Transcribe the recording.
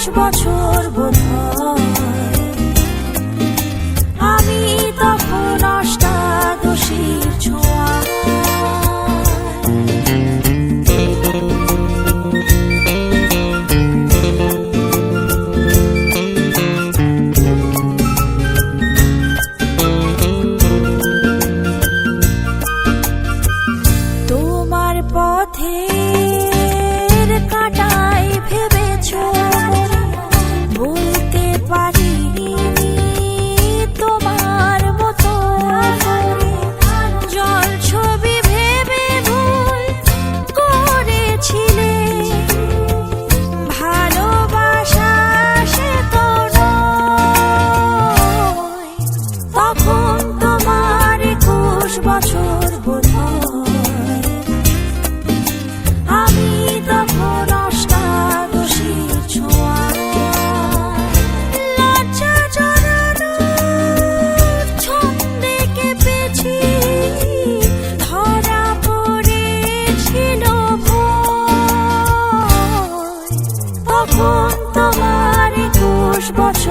দশ বছর বোধ হয় 是过去